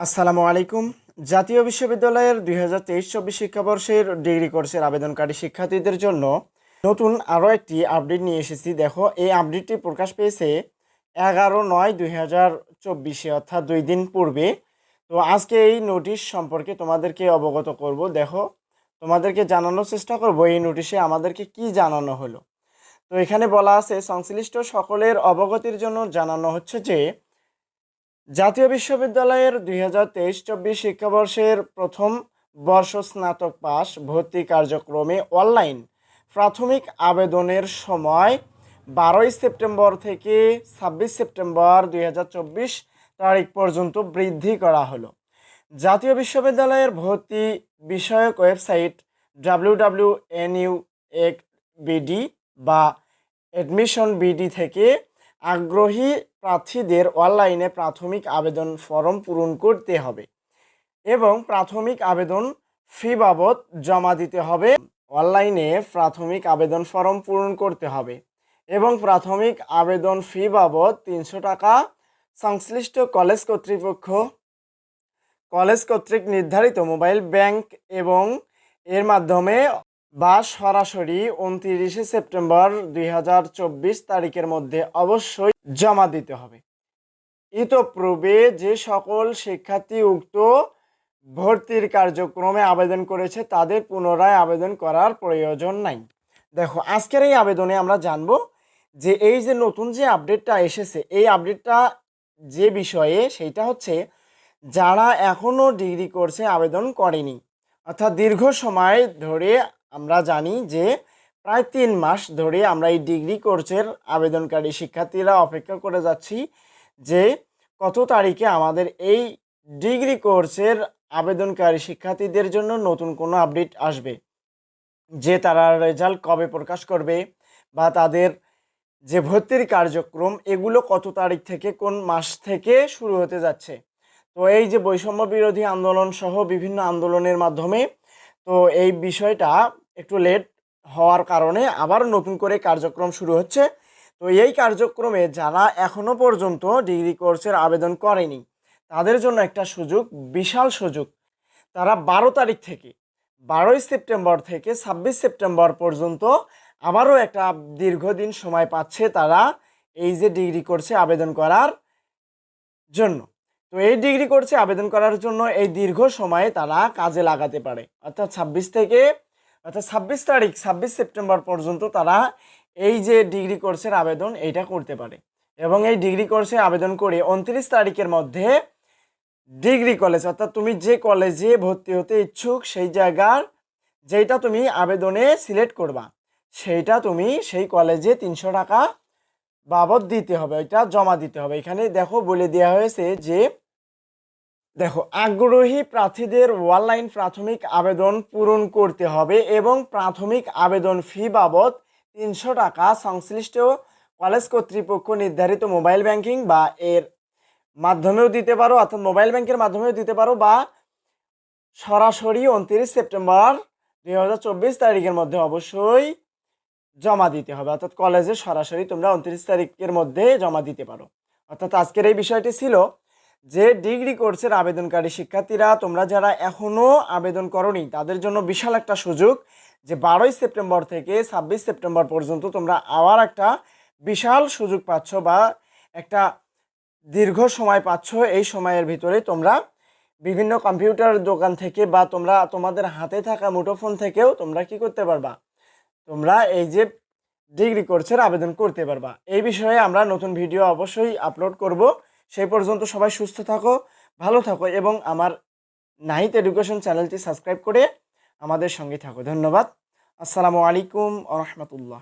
আসসালামু আলাইকুম। জাতীয় বিশ্ববিদ্যালয়ের দুই হাজার তেইশ চব্বিশ শিক্ষাবর্ষের ডিগ্রি কোর্সের আবেদনকারী শিক্ষার্থীদের জন্য নতুন আরও একটি আপডেট নিয়ে এসেছি। দেখো, এই আপডেটটি প্রকাশ পেয়েছে এগারো নয় দুই হাজার চব্বিশে, অর্থাৎ দুই দিন পূর্বে। তো আজকে এই নোটিশ সম্পর্কে তোমাদেরকে অবগত করব। দেখো, তোমাদেরকে জানানোর চেষ্টা করব এই নোটিশে আমাদেরকে কি জানানো হলো। তো এখানে বলা আছে, সংশ্লিষ্ট সকলের অবগতির জন্য জানানো হচ্ছে যে জাতীয় বিশ্ববিদ্যালয়ের দুই হাজার তেইশ চব্বিশ শিক্ষাবর্ষের প্রথম বর্ষ স্নাতক পাস ভর্তি কার্যক্রমে অনলাইন প্রাথমিক আবেদনের সময় বারোই সেপ্টেম্বর থেকে ছাব্বিশ সেপ্টেম্বর দুই হাজার চব্বিশ তারিখ পর্যন্ত বৃদ্ধি করা হলো। জাতীয় বিশ্ববিদ্যালয়ের ভর্তি বিষয়ক website W W N U BD বা অ্যাডমিশন বিডি থেকে আগ্রহী প্রার্থীদের অনলাইনে প্রাথমিক আবেদন ফর্ম পূরণ করতে হবে এবং প্রাথমিক আবেদন ফি বাবদ জমা দিতে হবে। অনলাইনে প্রাথমিক আবেদন ফর্ম পূরণ করতে হবে এবং প্রাথমিক আবেদন ফি বাবদ তিনশো টাকা সংশ্লিষ্ট কলেজ কর্তৃপক্ষ, কলেজ কর্তৃক নির্ধারিত মোবাইল ব্যাংক এবং এর মাধ্যমে বা সরাসরি উনত্রিশে সেপ্টেম্বর দুই হাজার চব্বিশ তারিখের মধ্যে অবশ্যই জমা দিতে হবে। ইতপূর্বে যে সকল শিক্ষার্থী উক্ত ভর্তির কার্যক্রমে আবেদন করেছে তাদের পুনরায় আবেদন করার প্রয়োজন নাই। দেখো, আজকের এই আবেদনে আমরা জানব যে এই যে নতুন যে আপডেটটা এসেছে, এই আপডেটটা যে বিষয়ে সেইটা হচ্ছে যারা এখনও ডিগ্রি কোর্সে আবেদন করেনি, অর্থাৎ দীর্ঘ সময় ধরে আমরা জানি যে প্রায় তিন মাস ধরে আমরা এই ডিগ্রি কোর্সের আবেদনকারী শিক্ষার্থীরা অপেক্ষা করে যাচ্ছি যে কত তারিখে আমাদের এই ডিগ্রি কোর্সের আবেদনকারী শিক্ষার্থীদের জন্য নতুন কোনো আপডেট আসবে, যে তারা রেজাল্ট কবে প্রকাশ করবে বা তাদের যে ভর্তির কার্যক্রম, এগুলো কত তারিখ থেকে কোন মাস থেকে শুরু হতে যাচ্ছে। তো এই যে বৈষম্য বিরোধী আন্দোলন সহ বিভিন্ন আন্দোলনের মাধ্যমে, তো এই বিষয়টা একটু লেট হওয়ার কারণে আবার নতুন করে কার্যক্রম শুরু হচ্ছে। তো এই কার্যক্রমে যারা এখনও পর্যন্ত ডিগ্রি কোর্সের আবেদন করেনি, তাদের জন্য একটা সুযোগ, বিশাল সুযোগ। তারা বারো তারিখ থেকে, বারোই সেপ্টেম্বর থেকে ছাব্বিশ সেপ্টেম্বর পর্যন্ত আবারও একটা দীর্ঘদিন সময় পাচ্ছে তারা এই যে ডিগ্রি কোর্সে আবেদন করার জন্য। তো এই ডিগ্রি কোর্সে আবেদন করার জন্য এই দীর্ঘ সময়ে তারা কাজে লাগাতে পারে। অর্থাৎ ছাব্বিশ থেকে অর্থাৎ ছাব্বিশ তারিখ, ছাব্বিশ সেপ্টেম্বর পর্যন্ত তারা এই যে ডিগ্রি কোর্সের আবেদন, এইটা করতে পারে। এবং এই ডিগ্রি কোর্সে আবেদন করে উনত্রিশ তারিখের মধ্যে ডিগ্রি কলেজ, অর্থাৎ তুমি যে কলেজে ভর্তি হতে ইচ্ছুক, সেই জায়গার যেটা তুমি আবেদনে সিলেক্ট করবা, সেইটা তুমি সেই কলেজে তিনশো টাকা বাবদ দিতে হবে ওইটা জমা দিতে হবে। এখানে দেখো বলে দেওয়া হয়েছে যে দেখো, আগ্রহী প্রার্থীদের অনলাইন প্রাথমিক আবেদন পূরণ করতে হবে এবং প্রাথমিক আবেদন ফি বাবদ তিনশো টাকা সংশ্লিষ্ট কলেজ কর্তৃপক্ষ নির্ধারিত মোবাইল ব্যাংকিং বা এর মাধ্যমেও দিতে পারো, অর্থাৎ মোবাইল ব্যাংকের মাধ্যমেও দিতে পারো বা সরাসরি উনত্রিশ সেপ্টেম্বর দুই হাজার চব্বিশ তারিখের মধ্যে অবশ্যই জমা দিতে হবে, অর্থাৎ কলেজে সরাসরি তোমরা উনত্রিশ তারিখের মধ্যে জমা দিতে পারো। অর্থাৎ আজকের এই বিষয়টি ছিল। যে ডিগ্রি কোর্সের আবেদনকারী শিক্ষার্থীরা, তোমরা যারা এখনও আবেদন করনি, তাদের জন্য বিশাল একটা সুযোগ যে বারোই সেপ্টেম্বর থেকে ছাব্বিশ সেপ্টেম্বর পর্যন্ত তোমরা আবার একটা বিশাল সুযোগ পাচ্ছ বা একটা দীর্ঘ সময় পাচ্ছ। এই সময়ের ভিতরে তোমরা বিভিন্ন কম্পিউটার দোকান থেকে বা তোমরা তোমাদের হাতে থাকা মুঠোফোন থেকেও তোমরা কি করতে পারবা? তোমরা এই যে ডিগ্রি কোর্সের আবেদন করতে পারবা। এই বিষয়ে আমরা নতুন ভিডিও অবশ্যই আপলোড করব। সেই পর্যন্ত সবাই সুস্থ থাকো, ভালো থাকো এবং আমার নাইট এডুকেশন চ্যানেলটি সাবস্ক্রাইব করে আমাদের সঙ্গে থাকো। ধন্যবাদ। আসসালামু আলাইকুম রহমতুল্লাহ।